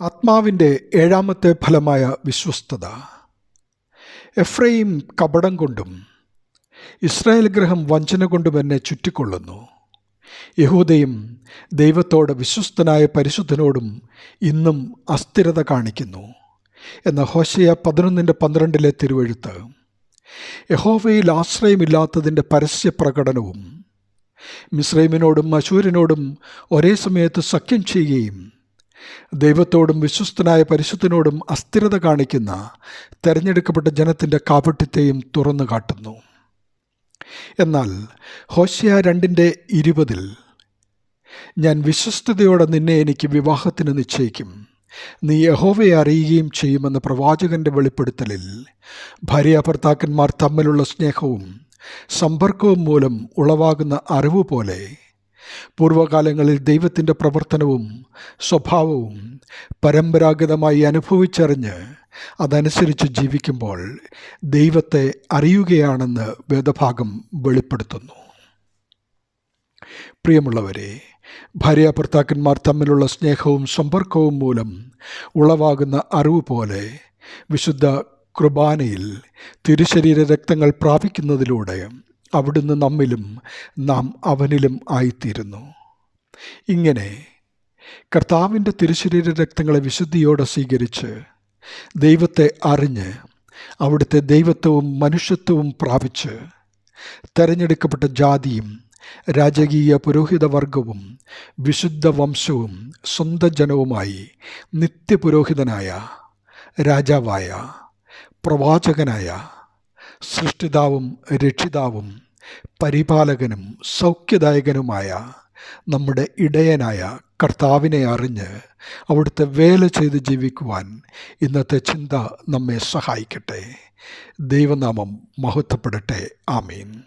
ആത്മാവിന്റെ ഏഴാമത്തെ ഫലമായ വിശ്വസ്തത. എഫ്രൈം കപടം കൊണ്ടും ഇസ്രായേൽ ഗ്രഹം വഞ്ചന കൊണ്ടും എന്നെ ചുറ്റിക്കൊള്ളുന്നു. യഹൂദയും ദൈവത്തോട് വിശ്വസ്തനായ പരിശുദ്ധനോടും ഇന്നും അസ്ഥിരത കാണിക്കുന്നു എന്ന ഹോശയ പതിനൊന്നിന്റെ പന്ത്രണ്ടിലെ തിരുവഴുത്ത്. യഹോവയിൽ ആശ്രയമില്ലാത്തതിന്റെ പരസ്യ പ്രകടനവും മിസ്രൈമിനോടും അശൂരിനോടും ഒരേ സമയത്ത് സഖ്യം ചെയ്യുകയും ദൈവത്തോടും വിശ്വസ്തനായ പരിശുദ്ധനോടും അസ്ഥിരത കാണിക്കുന്ന തെരഞ്ഞെടുക്കപ്പെട്ട ജനത്തിന്റെ കാപട്യത്തെയും തുറന്നു കാട്ടുന്നു. എന്നാൽ ഹോശിയ രണ്ടിന്റെ ഇരുപതിൽ ഞാൻ വിശ്വസ്തയോടെ നിന്നെ എനിക്ക് വിവാഹത്തിന് നിശ്ചയിക്കും. നീ യഹോവയെ അറിയുകയും ചെയ്യുമെന്ന പ്രവാചകന്റെ വെളിപ്പെടുത്തലിൽ ഭാര്യാഭർത്താക്കന്മാർ തമ്മിലുള്ള സ്നേഹവും സമ്പർക്കവും മൂലം ഉളവാകുന്ന അറിവ് പോലെ പൂർവകാലങ്ങളിൽ ദൈവത്തിന്റെ പ്രവർത്തനവും സ്വഭാവവും പരമ്പരാഗതമായി അനുഭവിച്ചറിഞ്ഞ് അതനുസരിച്ച് ജീവിക്കുമ്പോൾ ദൈവത്തെ അറിയുകയാണെന്ന് വേദഭാഗം വെളിപ്പെടുത്തുന്നു. പ്രിയമുള്ളവരെ ഭാര്യാഭർത്താക്കന്മാർ തമ്മിലുള്ള സ്നേഹവും സമ്പർക്കവും മൂലം ഉളവാകുന്ന അറിവ് പോലെ വിശുദ്ധ കുർബാനയിൽ തിരുശരീര രക്തങ്ങൾ പ്രാപിക്കുന്നതിലൂടെ അവിടുന്ന് നമ്മിലും നാം അവനിലും ആയിത്തീരുന്നു. ഇങ്ങനെ കർത്താവിന്റെ തിരുശരീര രക്തങ്ങളെ വിശുദ്ധിയോടെ സ്വീകരിച്ച് ദൈവത്തെ അറിഞ്ഞ് അവിടുത്തെ ദൈവത്വവും മനുഷ്യത്വവും പ്രാപിച്ച് തെരഞ്ഞെടുക്കപ്പെട്ട ജാതിയും രാജകീയ പുരോഹിതവർഗവും വിശുദ്ധ വംശവും സ്വന്തം ജനവുമായി നിത്യപുരോഹിതനായ രാജാവായ പ്രവാചകനായ സൃഷ്ടിതാവും രക്ഷിതാവും പരിപാലകനും സൗഖ്യദായകനുമായ നമ്മുടെ ഇടയനായ കർത്താവിനെ അറിഞ്ഞ് അവിടുത്തെ വേല ചെയ്ത് ജീവിക്കുവാൻ ഇന്നത്തെ ചിന്ത നമ്മെ സഹായിക്കട്ടെ. ദൈവനാമം മഹത്വപ്പെടട്ടെ. ആമീൻ.